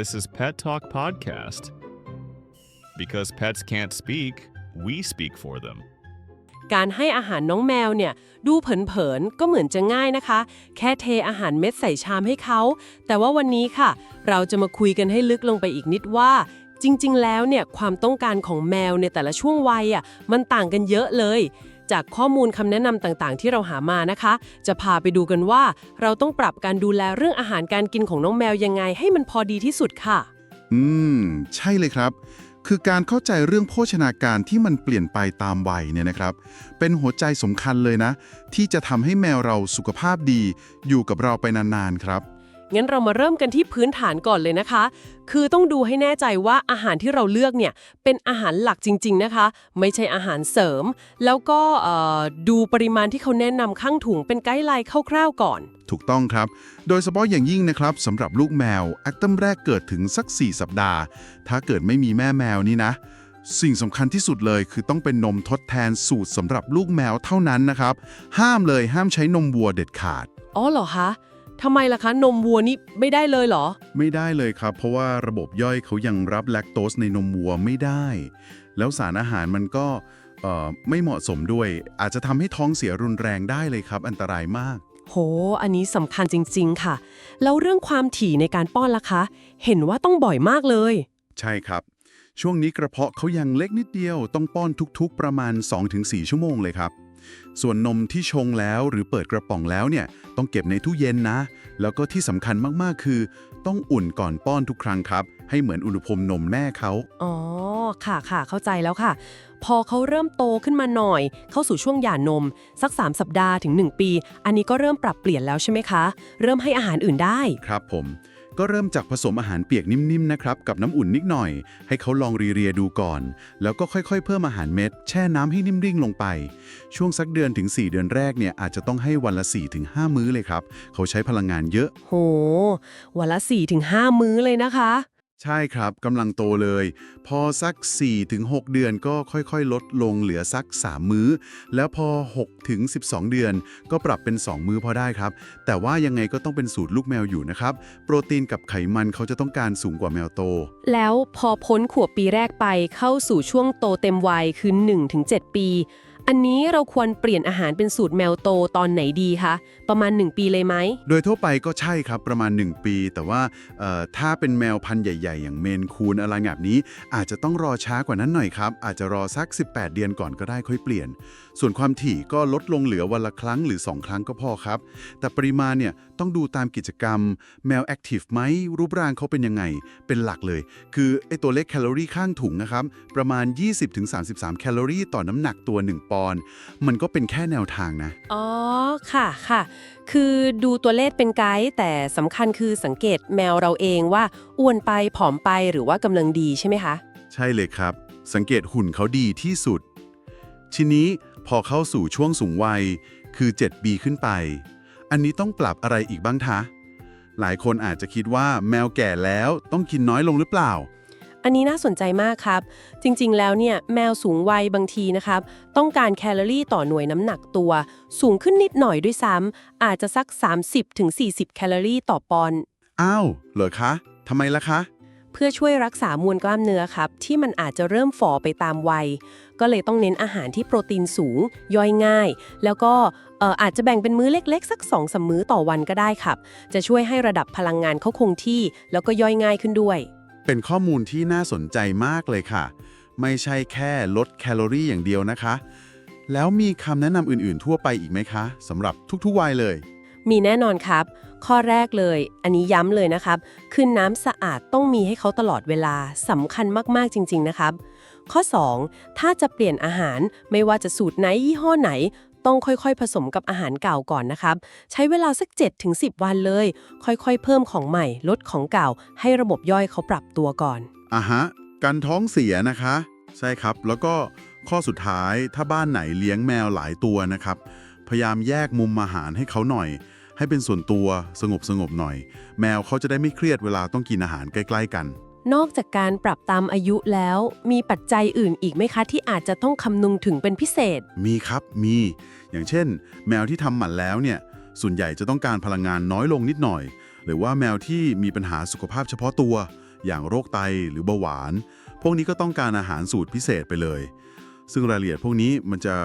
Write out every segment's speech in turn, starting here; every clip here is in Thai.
This is Pet Talk Podcast. Because pets can't speak, we speak for them. การให้อาหารน้องแมวเนี่ย ดูเผินๆก็เหมือนจะง่ายนะคะ แค่เทอาหารเม็ดใส่ชามให้เขา แต่ว่าวันนี้ค่ะ เราจะมาคุยกันให้ลึกลงไปอีกนิดว่า จริง ๆ แล้วเนี่ยความต้องการของแมวในแต่ละช่วงวัยอะมันต่างกันเยอะเลย จากข้อมูลคำแนะนำต่างๆ ที่เราหามานะคะ จะพาไปดูกันว่า เราต้องปรับการดูแลเรื่องอาหารการกินของน้องแมวยังไง ให้มันพอดีที่สุดค่ะ อืม ใช่เลยครับ คือการเข้าใจเรื่องโภชนาการที่มันเปลี่ยนไปตามวัยเนี่ยนะครับ เป็นหัวใจสำคัญเลยนะ ที่จะทำให้แมวเราสุขภาพดี อยู่กับเราไปนานๆครับ งั้นเรามาเริ่มกันที่พื้นฐานก่อนเลยนะคะ คือต้องดูให้แน่ใจว่าอาหารที่เราเลือกเนี่ยเป็นอาหารหลักจริง ๆนะคะ ไม่ใช่อาหารเสริม แล้วก็เอ่อดูปริมาณที่เขาแนะนำข้างถุงเป็นไกด์ไลน์คร่าวๆก่อน ถูกต้องครับ โดยเฉพาะอย่างยิ่งนะครับสำหรับลูกแมวแอคตัมแรกเกิดถึงสัก 4 สัปดาห์ ถ้าเกิดไม่มีแม่แมวนี่นะสิ่งสำคัญที่สุดเลยคือต้องเป็นนมทดแทนสูตรสำหรับลูกแมวเท่านั้นนะครับ ห้ามเลยห้ามใช้นมวัวเด็ดขาด อ๋อเหรอคะ ทำไมล่ะคะ นมวัวนี่ไม่ได้เลยเหรอ ไม่ได้เลยครับ เพราะว่าระบบย่อยเขายังรับแลคโตสในนมวัวไม่ได้ แล้วสารอาหารมันก็เอ่อไม่เหมาะสมด้วย อาจจะทำให้ท้องเสียรุนแรงได้เลยครับ อันตรายมาก โห อันนี้สำคัญจริง ๆ ค่ะ แล้วเรื่องความถี่ในการป้อนล่ะคะ เห็นว่าต้องบ่อยมากเลย ใช่ครับ ช่วงนี้กระเพาะเขายังเล็กนิดเดียว ต้องป้อนทุกๆ ประมาณ 2-4 ชั่วโมงเลยครับ ส่วนนมที่ชงแล้วหรือเปิดกระป๋องแล้วเนี่ย ต้องเก็บในตู้เย็นนะ แล้วก็ที่สำคัญมากๆคือ ต้องอุ่นก่อนป้อนทุกครั้งครับ ให้เหมือนอุณหภูมินมแม่เขา อ๋อ ค่ะค่ะ เข้าใจแล้วค่ะ พอเขาเริ่มโตขึ้นมาหน่อย เข้าสู่ช่วงหย่านม สัก 3 สัปดาห์ถึง 1 ปี อันนี้ก็เริ่มปรับเปลี่ยนแล้วใช่ไหมคะ เริ่มให้อาหารอื่นได้ ครับผม ก็เริ่มจากผสมอาหารเปียกนิ่มๆนะครับกับน้ำอุ่นนิดหน่อย ให้เขาลองรีเรียดูก่อน แล้วก็ค่อยๆ เพิ่มอาหารเม็ด แช่น้ำให้นิ่มริ่งลงไป ช่วงสักเดือนถึง 4 เดือนแรกเนี่ยอาจจะต้องให้วันละ 4-5 มื้อเลยครับ เขาใช้พลังงานเยอะ โห วันละ 4-5 มื้อเลยนะคะ ใช่ครับกำลังโตเลย พอสัก 4-6 เดือนก็ค่อยๆ ลดลงเหลือสัก 3 มื้อ แล้วพอ 6-12 เดือน ก็ปรับเป็น 2 มื้อพอได้ครับ แต่ว่ายังไงก็ต้องเป็นสูตรลูกแมวอยู่นะครับ โปรตีนกับไขมันเขาจะต้องการสูงกว่าแมวโต แล้วพอพ้นขวบปีแรกไปเข้าสู่ช่วงโตเต็มวัยคือ 1-7 ปี อันนี้เราควรเปลี่ยนอาหารเป็นสูตรแมวโตตอนไหนดีคะ ประมาณ 1 ปีเลยไหม โดยทั่วไปก็ใช่ครับประมาณ 1 ปี แต่ว่าเอ่อถ้าเป็นแมวพันธุ์ใหญ่ ๆ อย่างเมนคูนอะไรแบบนี้ อาจจะต้องรอช้ากว่านั้นหน่อยครับ อาจจะรอสัก 18 เดือนก่อนก็ได้ค่อยเปลี่ยน ส่วนความถี่ก็ลดลงเหลือวันละครั้งหรือ 2 ครั้งก็พอครับ แต่ปริมาณเนี่ยต้องดูตามกิจกรรม แมวแอคทีฟไหมรูปร่างเขาเป็นยังไง เป็นหลักเลย คือไอตัวเลขแคลอรี่ข้างถุงนะครับประมาณ 20-33 แคลอรี่ต่อน้ำหนักตัว1ปอนด์มันก็เป็นแค่แนวทางนะ อ๋อ ค่ะค่ะ คือดูตัวเลขเป็นไกด์แต่สำคัญคือสังเกตแมวเราเองว่าอ้วนไปผอมไปหรือว่ากำลังดีใช่ไหมคะ ใช่เลยครับ สังเกตหุ่นเขาดีที่สุด ทีนี้พอเข้าสู่ช่วงสูงวัย คือ 7 ปีขึ้นไป อันนี้ต้องปรับอะไรอีกบ้างทะ หลายคนอาจจะคิดว่าแมวแก่แล้วต้องกินน้อยลงหรือเปล่า อันนี้น่าสนใจมากครับ จริงๆ แล้วเนี่ยแมวสูงวัยบางทีนะครับ ต้องการแคลอรี่ต่อหน่วยน้ำหนักตัว สูงขึ้นนิดหน่อยด้วยซ้ำอาจจะสัก 30-40 แคลอรี่ต่อปอนด์อ้าว เหรอคะทำไมล่ะคะ เพื่อช่วยรักษามวลกล้ามเนื้อครับ ที่มันอาจจะเริ่มฝ่อไปตามวัย ก็เลยต้องเน้นอาหารที่โปรตีนสูง ย่อยง่าย แล้วก็เอ่ออาจจะแบ่งเป็นมื้อเล็กๆ สัก2อสมื้อต่อวันก็ได้ครับ จะช่วยให้ระดับพลังงานเขาคงที่ แล้วก็ย่อยง่ายขึ้นด้วย เป็นข้อมูลที่น่าสนใจมากเลยค่ะ ไม่ใช่แค่ลดแคลอรี่อย่างเดียวนะคะ แล้วมีคำแนะนำอื่นๆ ทั่วไปอีกไหมคะสำหรับทุกๆวัยเลย มีแน่นอนครับ ข้อแรกเลย อันนี้ย้ำเลยนะครับ คือน้ำสะอาดต้องมีให้เขาตลอดเวลาสำคัญมากๆจริง ๆ นะครับ ข้อ 2 ถ้าจะเปลี่ยนอาหารไม่ว่าจะสูตรไหนยี่ห้อไหน ต้องค่อยๆ ผสมกับอาหารเก่าก่อนนะครับ ใช้เวลาสัก 7-10 วันเลย ค่อยๆ เพิ่มของใหม่ ลดของเก่า ให้ระบบย่อยเขาปรับตัวก่อนอะฮะการท้องเสียนะคะ ใช่ครับ แล้วก็ข้อสุดท้ายถ้าบ้านไหนเลี้ยงแมวหลายตัวนะครับ พยายามแยกมุมอาหารให้เขาหน่อย ให้เป็นส่วนตัวสงบสงบหน่อย แมวเขาจะได้ไม่เครียดเวลาต้องกินอาหารใกล้ ๆ กัน นอกจากการปรับตามอายุแล้ว มีปัจจัยอื่นอีกไหมคะ ที่อาจจะต้องคำนึงถึงเป็นพิเศษ มีครับมี อย่างเช่น แมวที่ทำหมันแล้วเนี่ย ส่วนใหญ่จะต้องการพลังงานน้อยลงนิดหน่อย หรือว่าแมวที่มีปัญหาสุขภาพเฉพาะตัว อย่างโรคไตหรือเบาหวาน พวกนี้ก็ต้องการอาหารสูตรพิเศษไปเลย ซึ่งรายละเอียดพวกนี้มันจะ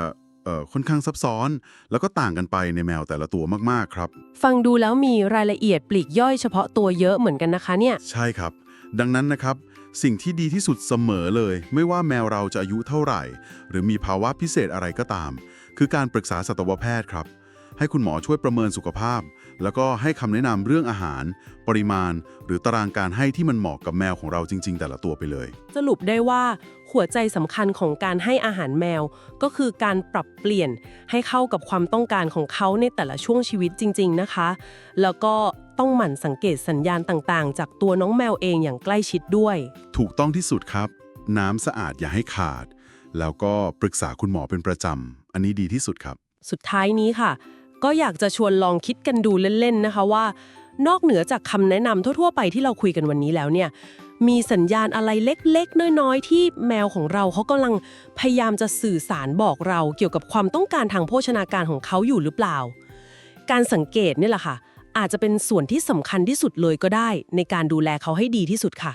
เอ่อค่อนข้างซับซ้อน แล้วก็ต่างกันไปในแมวแต่ละตัวมากๆครับ ฟังดูแล้วมีรายละเอียดปลีกย่อยเฉพาะตัวเยอะเหมือนกันนะคะเนี่ย ใช่ครับ ดังนั้นนะครับ สิ่งที่ดีที่สุดเสมอเลย ไม่ว่าแมวเราจะอายุเท่าไหร่ หรือมีภาวะพิเศษอะไรก็ตาม คือการปรึกษาสัตวแพทย์ครับ ให้คุณหมอช่วยประเมินสุขภาพ แล้วก็ให้คำแนะนำเรื่องอาหาร ปริมาณ หรือตารางการให้ที่มันเหมาะกับแมวของเราจริง ๆ แต่ละตัวไปเลย สรุปได้ว่าหัวใจสำคัญของการให้อาหารแมว ก็คือการปรับเปลี่ยนให้เข้ากับความต้องการของเขาในแต่ละช่วงชีวิตจริง ๆ นะคะ แล้วก็ ต้องหมั่นสังเกตสัญญาณต่างๆ จากตัวน้องแมวเองอย่างใกล้ชิดด้วย ถูกต้องที่สุดครับ น้ำสะอาดอย่าให้ขาด แล้วก็ปรึกษาคุณหมอเป็นประจำ อันนี้ดีที่สุดครับ สุดท้ายนี้ค่ะ ก็อยากจะชวนลองคิดกันดูเล่นๆนะคะว่า นอกเหนือจากคำแนะนำทั่วๆ ไปที่เราคุยกันวันนี้แล้วเนี่ย มีสัญญาณอะไรเล็กๆ น้อยๆ ที่แมวของเราเขากำลังพยายามจะสื่อสารบอกเราเกี่ยวกับความต้องการทางโภชนาการของเขาอยู่หรือเปล่า การสังเกตเนี่ยแหละค่ะ อาจจะเป็นส่วนที่สำคัญที่สุดเลยก็ได้ ในการดูแลเขาให้ดีที่สุดค่ะ